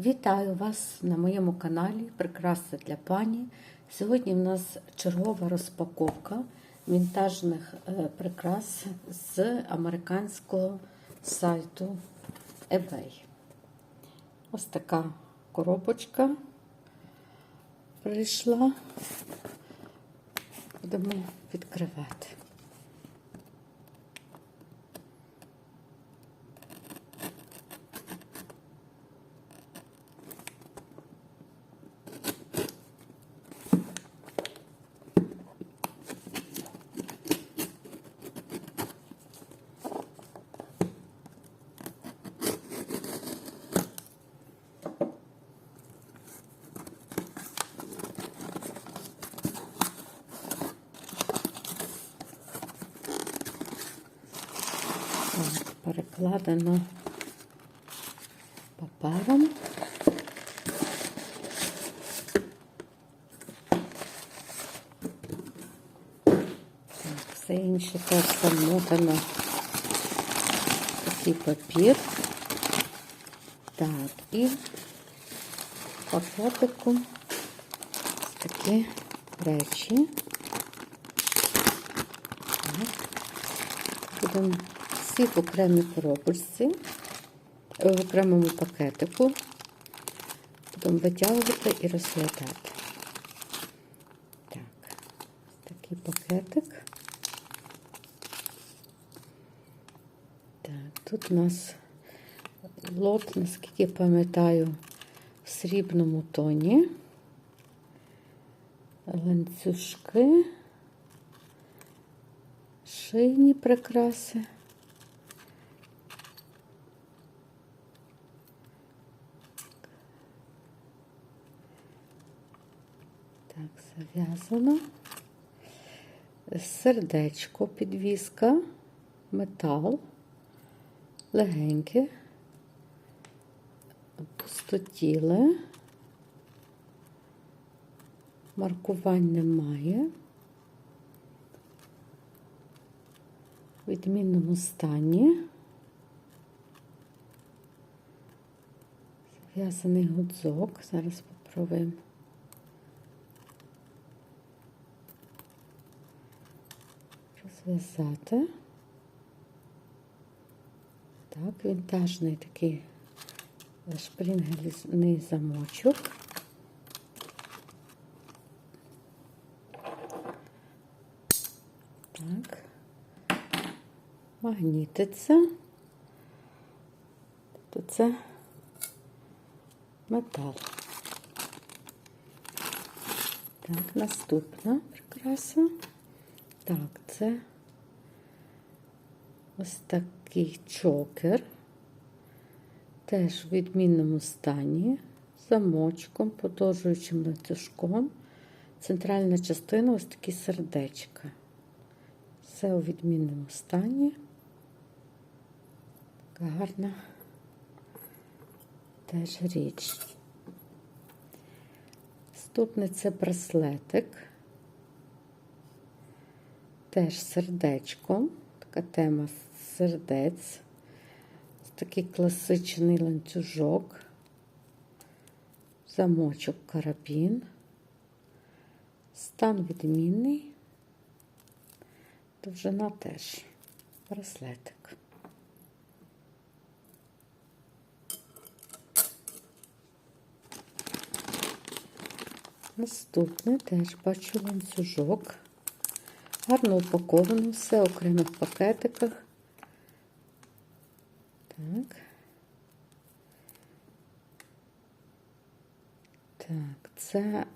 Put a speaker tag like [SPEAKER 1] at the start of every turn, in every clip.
[SPEAKER 1] Вітаю вас на моєму каналі Прикраси для пані. Сьогодні в нас чергова розпаковка вінтажних е, прикрас з американського сайту eBay. Ось така коробочка прийшла. Будемо відкривати. Так, перекладено папером. Все інше теж замотано такий папір. Так, і пакетику такі речі. Так. Будемо всі в окремій коробочці, в окремому пакетику. Будемо витягувати і розглядати. Так, такий пакетик. Так, тут у нас лот, наскільки пам'ятаю, в срібному тоні. Ланцюжки, шийні прикраси. Так. Сердечко, підвіска, метал, легеньке, пустотіле, маркувань немає. В відмінному стані. Зав'язаний гудзок. Зараз попробуємо. Розв'язати. Так, вінтажний такий шпрингельний замочок. Так, магнітиться. Тобто це метал. Так, наступна прикраса. Так, це ось такий чокер, теж в відмінному стані, замочком, подовжуючим ланцюжком. Центральна частина ось такі сердечка. Все у відмінному стані. Така гарна теж річ. Наступний це браслетик. Теж сердечко, така тема сердець. Такий класичний ланцюжок, замочок карабін, стан відмінний, довжина теж браслетик. Наступний теж бачу ланцюжок. Гарно упаковано, все в окремих пакетиках. Так. Так, це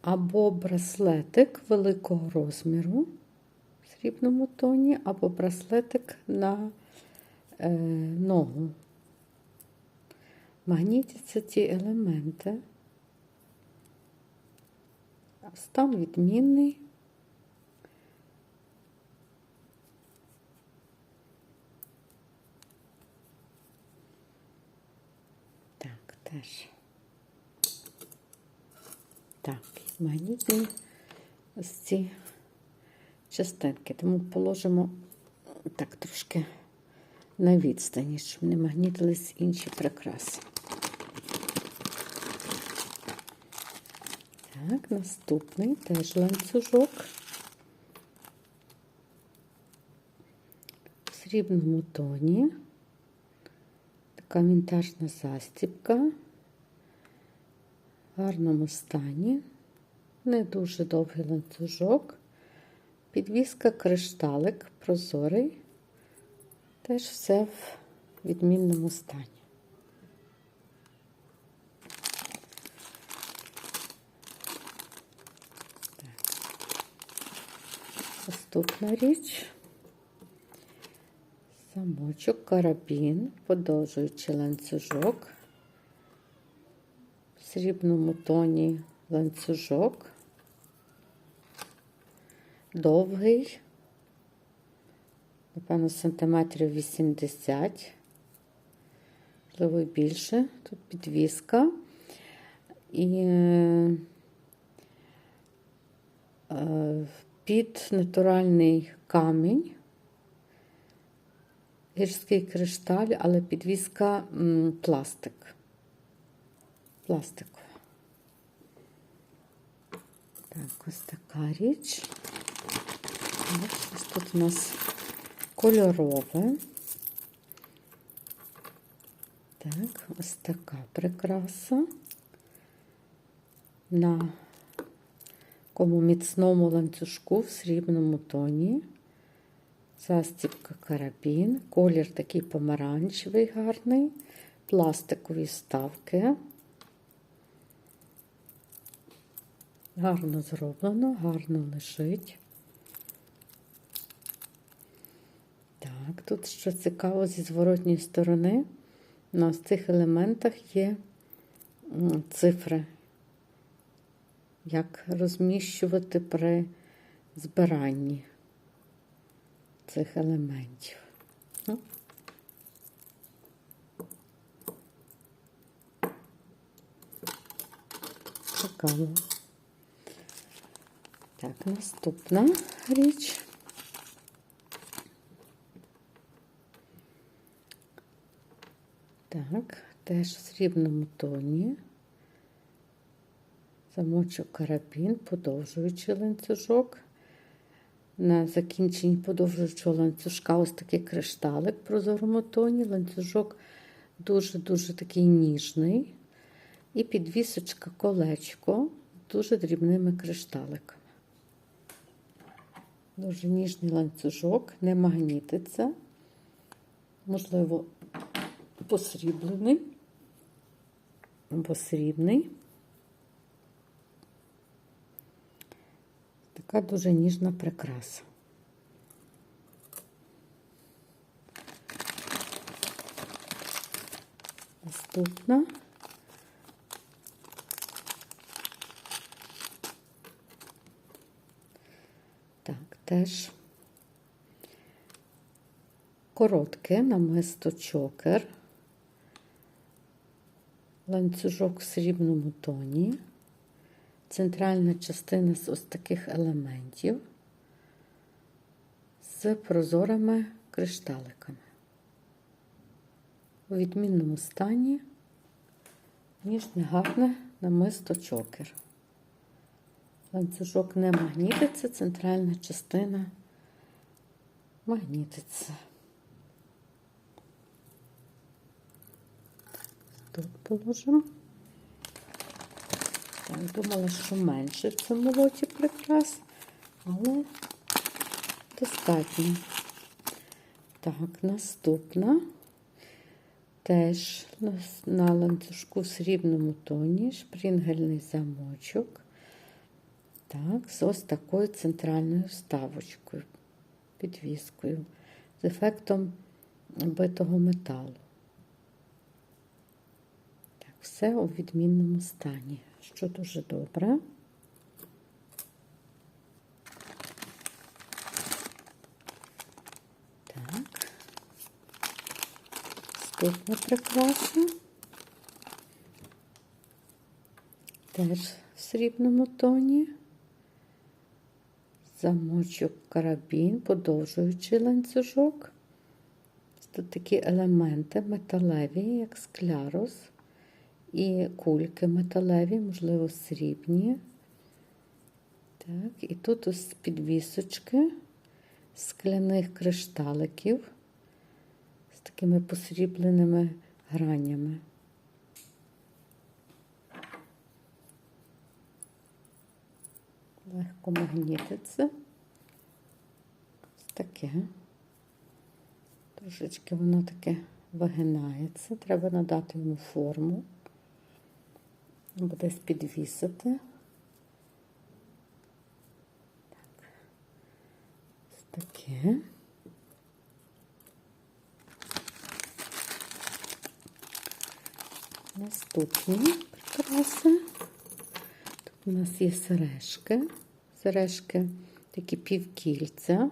[SPEAKER 1] або браслетик великого розміру в срібному тоні, або браслетик на е, ногу. Магнітяться ці елементи. Стан відмінний. Так, теж. Так, магнітні ось ці частинки. Тому положимо так трошки на відстані, щоб не магнітились інші прикраси. Так, наступний теж ланцюжок. В срібному тоні. Така вінтажна застібка. В гарному стані. Не дуже довгий ланцюжок. Підвіска кришталик прозорий. Теж все в відмінному стані. Наступна річ. Замочок, карабін, подовжуючи ланцюжок. В срібному тоні ланцюжок. Довгий, напевно, сантиметрів 80, можливо, більше. Тут підвіска. І е, під натуральний камінь, гірський кришталь, але підвіска пластик. Пластикова. Так, ось така річ. Ось тут у нас кольорове. Так, ось така прикраса. На такому міцному ланцюжку в срібному тоні. Застібка карабін, колір такий помаранчевий гарний, пластикові вставки. Гарно зроблено, гарно лежить. Так, тут що цікаво, зі зворотньої сторони на цих елементах є цифри як розміщувати при збиранні цих елементів. Ну. Цікаво. Так, наступна річ. Так, теж в срібному тоні замочок карабін, подовжуючий ланцюжок. На закінченні подовжуючого ланцюжка ось такий кришталик в прозорому тоні. Ланцюжок дуже-дуже такий ніжний. І підвісочка колечко з дуже дрібними кришталиками. Дуже ніжний ланцюжок, не магнітиться, можливо, посріблений або срібний. Така дуже ніжна прикраса. Наступна. Так, теж коротке намисто чокер, ланцюжок в срібному тоні центральна частина з ось таких елементів з прозорими кришталиками. У відмінному стані ніжне гарне намисто чокер. Ланцюжок не магнітиться, центральна частина магнітиться. Тут положимо. Я думала, що менше в цьому лоті прикрас, але достатньо. Так, наступна теж на ланцюжку в срібному тоні, шпрінгельний замочок. Так, з ось такою центральною вставочкою, підвіскою, з ефектом битого металу. Так, все у відмінному стані що дуже добре. Так, наступна прикраса. Теж в срібному тоні. Замочок карабін, подовжуючий ланцюжок. Тут такі елементи металеві, як склярус, і кульки металеві, можливо, срібні. Так, і тут ось підвісочки скляних кришталиків з такими посрібленими гранями. Легко магнітиться. Ось таке. Трошечки воно таке вигинається. Треба надати йому форму. Десь підвісити. Так. Ось таке. Наступні прикраси. Тут у нас є сережки. Сережки такі півкільця,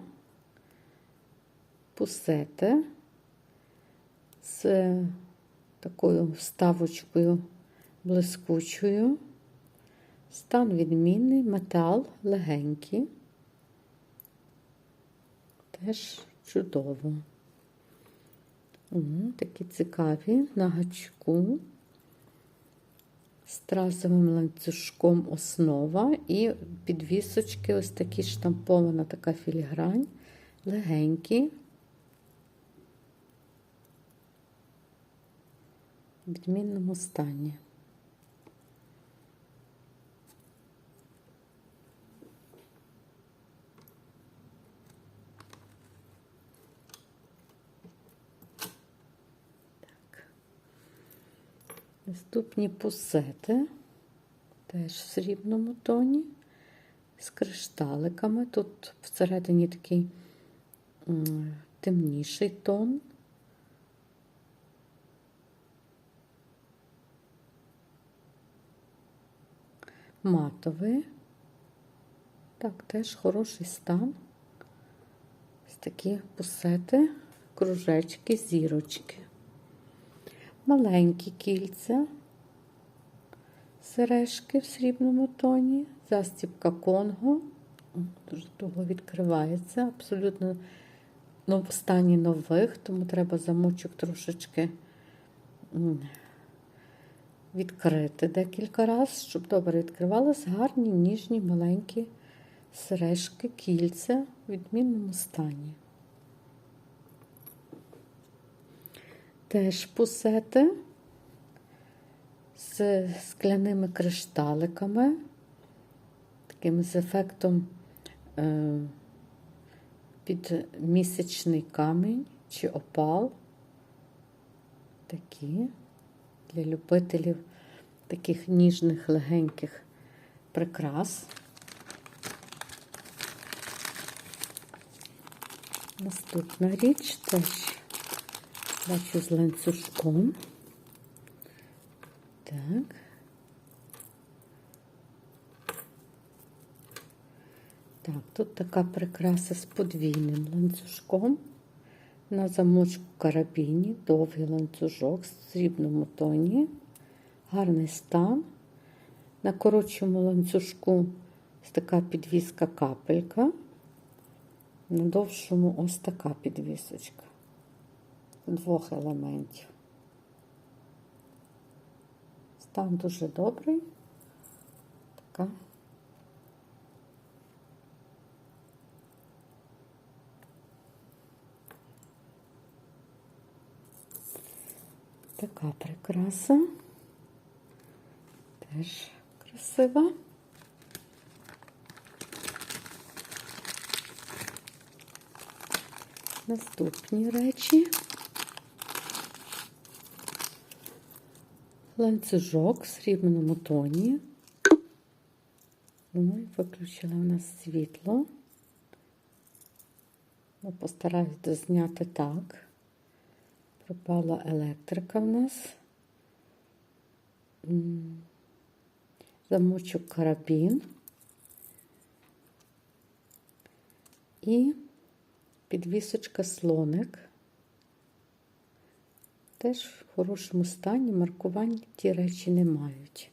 [SPEAKER 1] пусети з такою вставочкою блискучою. Стан відмінний, метал легенький. Теж чудово. О, такі цікаві на гачку стразовим ланцюжком основа і підвісочки, ось такі штампована така філігрань, легенькі. В відмінному стані. Наступні пусети, теж в срібному тоні, з кришталиками. Тут всередині такий темніший тон. Матовий. Так, теж хороший стан. Ось такі пусети, кружечки, зірочки маленькі кільця, сережки в срібному тоні, застібка конго. Дуже довго відкривається, абсолютно в стані нових, тому треба замочок трошечки відкрити декілька разів, щоб добре відкривалися гарні, ніжні, маленькі сережки, кільця в відмінному стані. Теж пусети з скляними кришталиками, таким з ефектом е, під місячний камінь чи опал. Такі для любителів таких ніжних легеньких прикрас. Наступна річ теж бачу з ланцюжком. Так. Так, тут така прикраса з подвійним ланцюжком. На замочку карабіні, довгий ланцюжок в срібному тоні, гарний стан. На коротшому ланцюжку ось така підвіска капелька, на довшому ось така підвісочка двох елементів. Стан дуже добрий. Така. Така прикраса. Теж красива. Наступні речі. Ланцюжок в срібному тоні. Ой, виключила у нас світло. Ну, Постараюся зняти так. Пропала електрика в нас. Замочок карабін. І підвісочка слоник теж в хорошому стані, маркувань ті речі не мають.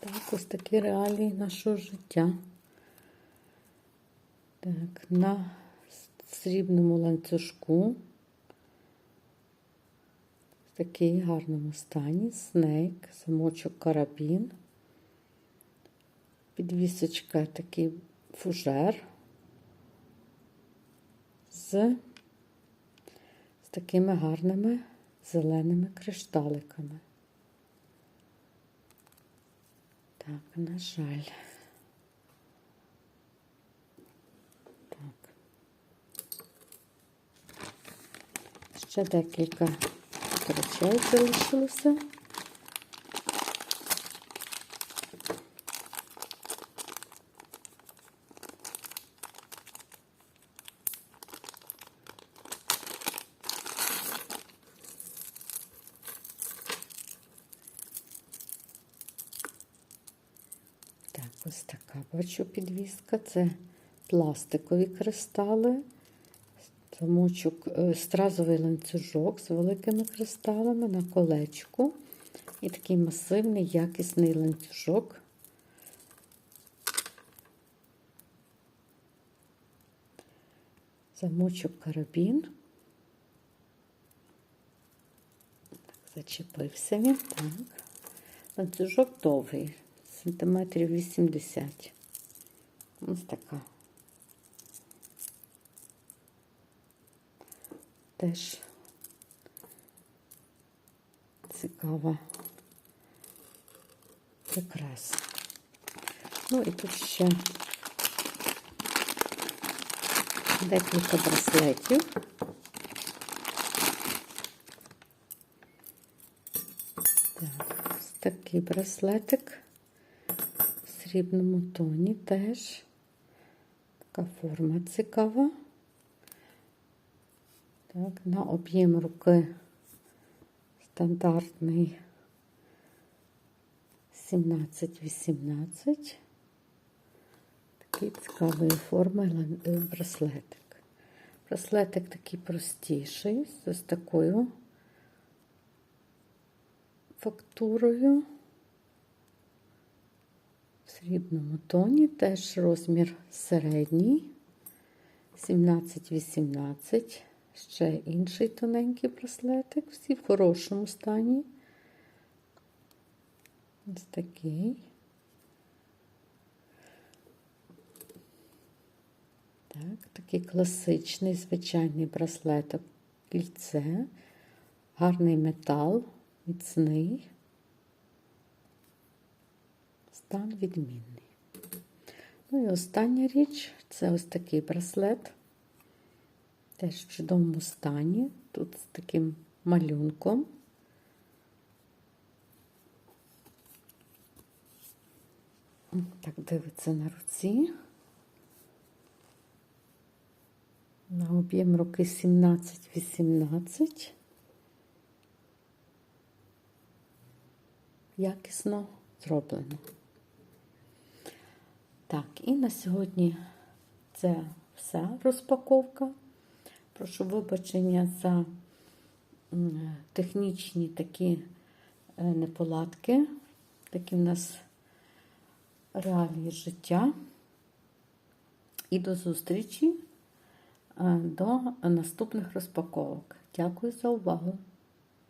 [SPEAKER 1] Так, ось такі реалії нашого життя. Так, на срібному ланцюжку. В такій гарному стані. Снейк, замочок карабін. Підвісочка такий фужер. З, з такими гарними зеленими кришталиками. Так, на жаль. Так. Ще декілька речей залишилося. Так, ось така бачу підвіска. Це пластикові кристали, замочок, е, стразовий ланцюжок з великими кристалами на колечку. І такий масивний якісний ланцюжок. Замочок карабін. Так, зачепився він. Так. Ланцюжок довгий, сантиметрів 80. Ось така. Теж цікава прикраса. Ну і тут ще декілька браслетів. Так, ось такий браслетик срібному тоні теж. Така форма цікава. Так, на об'єм руки стандартний 17-18. Такий цікавої форми е, браслетик. Браслетик такий простіший, з такою фактурою. В срібному тоні теж розмір середній, 17-18. Ще інший тоненький браслетик, всі в хорошому стані. Ось такий. Так, такий класичний звичайний браслеток кільце, гарний метал, міцний, стан відмінний. Ну і остання річ це ось такий браслет. Теж в чудовому стані, тут з таким малюнком. Так дивиться на руці. На об'єм руки 17-18. Якісно зроблено. Так, і на сьогодні це вся розпаковка. Прошу вибачення за технічні такі е, неполадки. Такі в нас реалії життя. І до зустрічі е, до наступних розпаковок. Дякую за увагу!